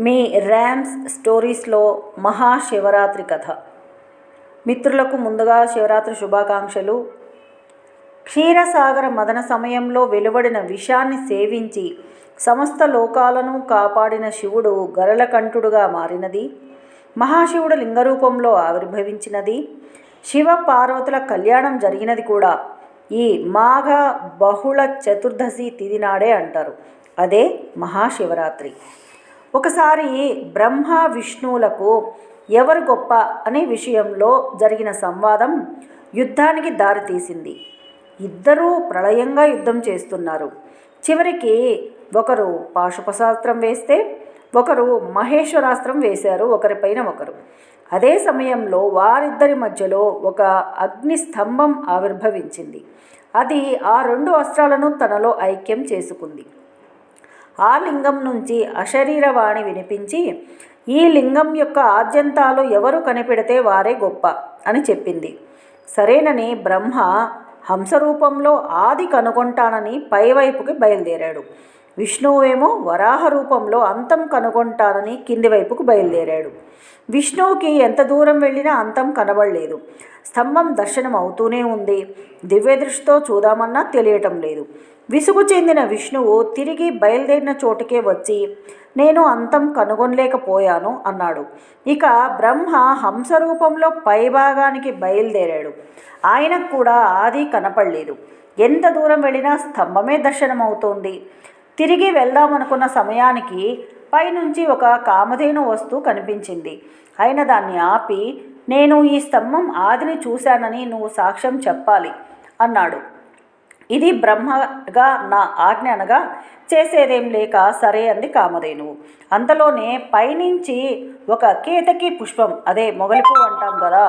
మీ rams స్టోరీస్లో Mahashivratri కథ. మిత్రులకు ముందుగా శివరాత్రి శుభాకాంక్షలు. క్షీరసాగర మదన సమయంలో వెలువడిన విషాన్ని సేవించి సమస్త లోకాలను కాపాడిన శివుడు గరలకంఠుడుగా మారినది. మహాశివుడు లింగరూపంలో ఆవిర్భవించినది. శివ పార్వతుల కళ్యాణం జరిగినది కూడా ఈ మాఘ బహుళ చతుర్దశి తిది నాడే అంటారు. అదే మహాశివరాత్రి. ఒకసారి బ్రహ్మ విష్ణువులకు ఎవరు గొప్ప అనే విషయంలో జరిగిన సంవాదం యుద్ధానికి దారితీసింది ఇద్దరూ ప్రళయంగా యుద్ధం చేస్తున్నారు. చివరికి ఒకరు పాశుపశాస్త్రం వేస్తే ఒకరు మహేశ్వరాస్త్రం వేశారు ఒకరిపైన ఒకరు. అదే సమయంలో వారిద్దరి మధ్యలో ఒక అగ్ని స్తంభం ఆవిర్భవించింది. అది ఆ రెండు అస్త్రాలను తనలో ఐక్యం చేసుకుంది. ఆ లింగం నుంచి అశరీరవాణి వినిపించి ఈ లింగం యొక్క ఆద్యంతాలు ఎవరు కనిపెడితే వారే గొప్ప అని చెప్పింది. సరేనని బ్రహ్మ హంసరూపంలో ఆది కనుగొంటానని పైవైపుకి బయలుదేరాడు. విష్ణువేమో వరాహ రూపంలో అంతం కనుగొంటానని కింది వైపుకు బయలుదేరాడు. విష్ణువుకి ఎంత దూరం వెళ్ళినా అంతం కనబడలేదు. స్తంభం దర్శనం అవుతూనే ఉంది. దివ్య దృష్టితో చూదామన్నా తెలియటం లేదు. విసుగు చెందిన విష్ణువు తిరిగి బయలుదేరిన చోటుకే వచ్చి నేను అంతం కనుగొనలేకపోయాను అన్నాడు. ఇక బ్రహ్మ హంస రూపంలో పైభాగానికి బయలుదేరాడు. ఆయనకు కూడా ఆది కనపడలేదు. ఎంత దూరం వెళ్ళినా స్తంభమే దర్శనమవుతోంది. తిరిగి వెళ్దామనుకున్న సమయానికి పైనుంచి ఒక కామధేను వస్తువు కనిపించింది. అయిన దాన్ని ఆపి నేను ఈ స్తంభం ఆదిని చూశానని నువ్వు సాక్ష్యం చెప్పాలి అన్నాడు. ఇది బ్రహ్మగా నా ఆజ్ఞ అనగా చేసేదేం లేక సరే అంది కామధేనువు అంతలోనే పైనుంచి ఒక కేతకి పుష్పం అదే మొగలిపు అంటాం కదా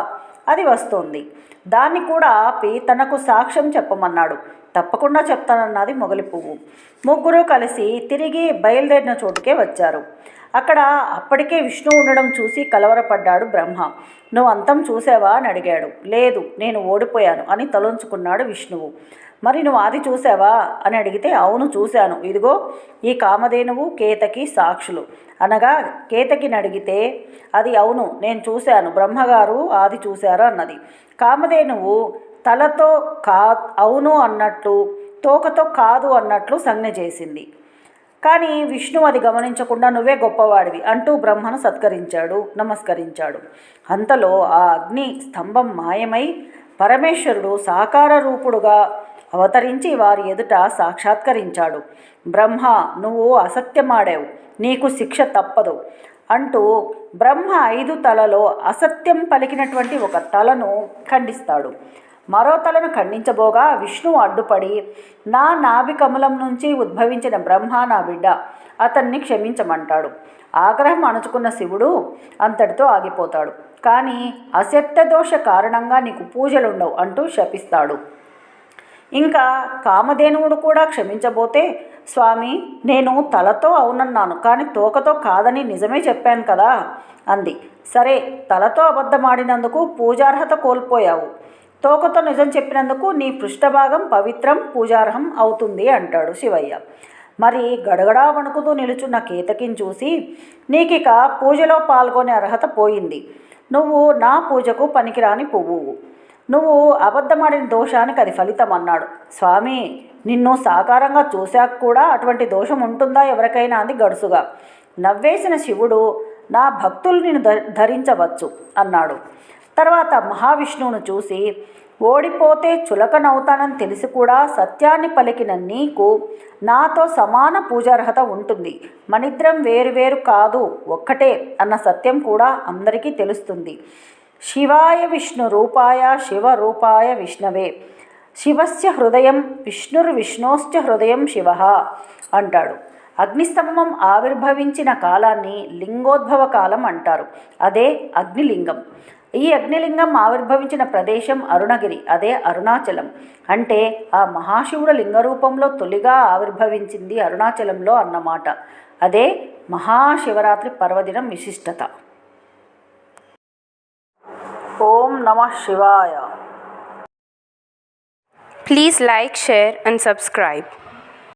అది వస్తోంది. దాన్ని కూడా ఆపి తనకు సాక్ష్యం చెప్పమన్నాడు. తప్పకుండా చెప్తానన్నది మొగలి పువ్వు. ముగ్గురు కలిసి తిరిగి బయలుదేరిన చోటుకే వచ్చారు. అక్కడ అప్పటికే విష్ణువు ఉండడం చూసి కలవరపడ్డాడు బ్రహ్మ. నువ్వు అంతం చూసావా? అని అడిగాడు. లేదు నేను ఓడిపోయాను అని తలొంచుకున్నాడు విష్ణువు. మరి నువ్వు అది చూసావా? అని అడిగితే అవును చూశాను. ఇదిగో ఈ కామధేనువు కేతకి సాక్షులు. అనగా కేతకిని అడిగితే అది అవును నేను చూశాను. బ్రహ్మగారు ఆది చూశారు అన్నది. కామధేనువు తలతో కా అవును అన్నట్లు తోకతో కాదు అన్నట్లు సంజ్ఞ చేసింది. కానీ విష్ణు అది గమనించకుండా నువ్వే గొప్పవాడివి అంటూ బ్రహ్మను సత్కరించాడు నమస్కరించాడు. అంతలో ఆ అగ్ని స్తంభం మాయమై పరమేశ్వరుడు సాకార రూపుడుగా అవతరించి వారి ఎదుట సాక్షాత్కరించాడు. బ్రహ్మ నువ్వు అసత్యమాడావు నీకు శిక్ష తప్పదు అంటూ బ్రహ్మ ఐదు తలలో అసత్యం పలికినటువంటి ఒక తలను ఖండిస్తాడు. మరో తలను ఖండించబోగా విష్ణువు అడ్డుపడి నా నాభి కమలం నుంచి ఉద్భవించిన బ్రహ్మ నా బిడ్డ అతన్ని క్షమించమంటాడు. ఆగ్రహం అణుచుకున్న శివుడు అంతటితో ఆగిపోతాడు. కానీ అసత్య దోష కారణంగా నీకు పూజలుండవు అంటూ శపిస్తాడు. ఇంకా కామధేనువుడు కూడా క్షమించబోతే స్వామి నేను తలతో అవునన్నాను కానీ తోకతో కాదని నిజమే చెప్పాను కదా అంది. సరే తలతో అబద్ధమాడినందుకు పూజార్హత కోల్పోయావు. తోకతో నిజం చెప్పినందుకు నీ పృష్ఠభాగం పవిత్రం పూజార్హం అవుతుంది అంటాడు శివయ్య. మరి గడగడా వణుకుతూ నిలుచున్న కేతకిని చూసి నీకిక పూజలో పాల్గొనే అర్హత పోయింది. నువ్వు నా పూజకు పనికిరాని పువ్వు. నువ్వు అబద్ధమాడిన దోషానికి అది ఫలితం అన్నాడు స్వామి నిన్ను సాకారంగా చూశాక కూడా అటువంటి దోషం ఉంటుందా ఎవరికైనా? అంది గడుసుగా. నవ్వేసిన శివుడు నా భక్తులు నిన్ను ధరించవచ్చు అన్నాడు. తర్వాత మహావిష్ణువును చూసి ఓడిపోతే చులకనవుతానని తెలిసి కూడా సత్యాన్ని పలికిన నీకు నాతో సమాన పూజార్హత ఉంటుంది. మనిద్రం వేరువేరు కాదు ఒక్కటే అన్న సత్యం కూడా అందరికీ తెలుస్తుంది. శివాయ విష్ణు రూపాయ శివ రూపాయ విష్ణవే. శివస్య హృదయం విష్ణుర్విష్ణోశ్చ హృదయం శివ అంటాడు. అగ్నిస్తంభం ఆవిర్భవించిన కాలాన్ని లింగోద్భవ కాలం అంటారు. అదే అగ్నిలింగం. ఈ అగ్నిలింగం ఆవిర్భవించిన ప్రదేశం అరుణగిరి అదే అరుణాచలం. అంటే ఆ మహాశివుడు లింగరూపంలో తొలిగా ఆవిర్భవించింది అరుణాచలంలో అన్నమాట. అదే మహాశివరాత్రి పర్వదినం విశిష్టత. ఓం నమ శివాయ. Please like share and subscribe.